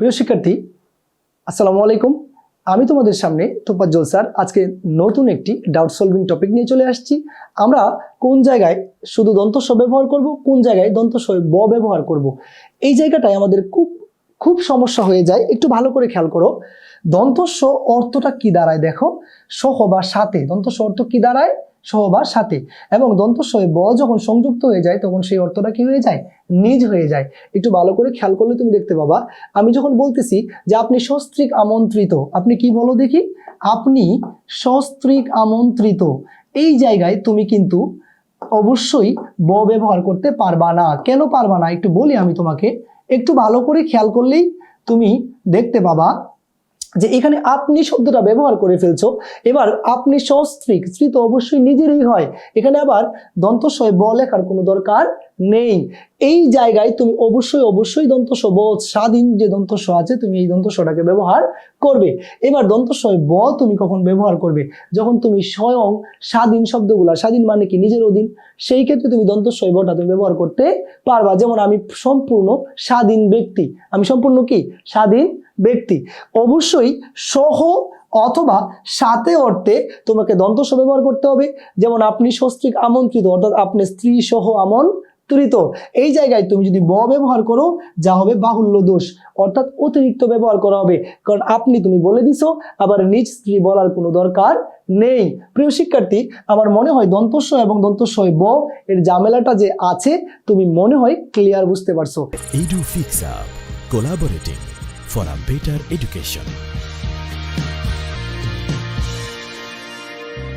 প্রিয় শিক্ষার্থী, আসসালামু আলাইকুম। আমি তোমাদের সামনে তোপাজ্জল স্যার আজকে নতুন একটি ডাউট সলভিং টপিক নিয়ে চলে আসছি। আমরা কোন জায়গায় শুধু দন্তস্ব ব্যবহার করব, কোন জায়গায় দন্তস্ব ব ব্যবহার করব? এই জায়গাটায় আমাদের খুব খুব সমস্যা হয়ে যায়। একটু ভালো করে খেয়াল করো। দন্তস্ব অর্থটা কি দাঁড়ায় দেখো। সহ বা সাথে দন্তস্ব অর্থ কি দাঁড়ায়? সহ বা সাথে। এবং দন্তস্বয়ে ব যখন সংযুক্ত হয়ে যায়, তখন সেই অর্থটা কি হয়ে যায়? নিজ হয়ে যায়। একটু ভালো করে খেয়াল করলে তুমি দেখতে পাবা। আমি যখন বলতেছি যে আপনি সস্ত্রীক আমন্ত্রিত, আপনি কি বলো দেখি? আপনি সস্ত্রীক আমন্ত্রিত। এই জায়গায় তুমি কিন্তু অবশ্যই ব ব্যবহার করতে পারবা না। কেন পারবা না? একটু বলি আমি তোমাকে। একটু ভালো করে খেয়াল করলেই তুমি দেখতে পাবা যে এখানে আপনি শব্দটা ব্যবহার করে ফেলছো, এবার আপনি সস্ত্রিক, স্ত্রী তো অবশ্যই নিজেরই হয়। এখানে আবার দন্তস্বয় ব লেখার কোনো দরকার নেই। এই জায়গায় তুমি অবশ্যই অবশ্যই দন্তস্ব ব স্বাধীন যে দন্তস্ব আছে, তুমি এই দন্তস্বটাকে ব্যবহার করবে। এবার দন্তস্বয় ব তুমি কখন ব্যবহার করবে? যখন তুমি স্বয়ং স্বাধীন শব্দগুলা, স্বাধীন মানে কি? নিজের অধীন। সেই ক্ষেত্রে তুমি দন্তস্বয় বটা তুমি ব্যবহার করতে পারবা। যেমন আমি সম্পূর্ণ স্বাধীন ব্যক্তি। আমি সম্পূর্ণ কি? স্বাধীন ব্যক্তি। অবশ্যই সহ অথবা সাথে অর্থে তোমাকে দন্তস্ব ব্যবহার করতে হবে। যেমন আপনি সস্ত্রীক আমন্ত্রিত, অর্থাৎ আপনি স্ত্রী সহ আমন্ত্রিত এই জায়গায় তুমি যদি ব ব্যবহার করো, যা হবে বাহুল্য দোষ। অর্থাৎ অতিরিক্ত ব্যবহার করা হবে। কারণ আপনি তুমি বলে দিছো, আবার নিজ স্ত্রী বলার কোনো দরকার নেই। প্রিয় শিক্ষার্থী, আমার মনে হয় দন্তস্ব এবং দন্তস্বয় ব, এর ঝামেলাটা যে আছে, তুমি মনে হয় ক্লিয়ার বুঝতে পারছ। A better education.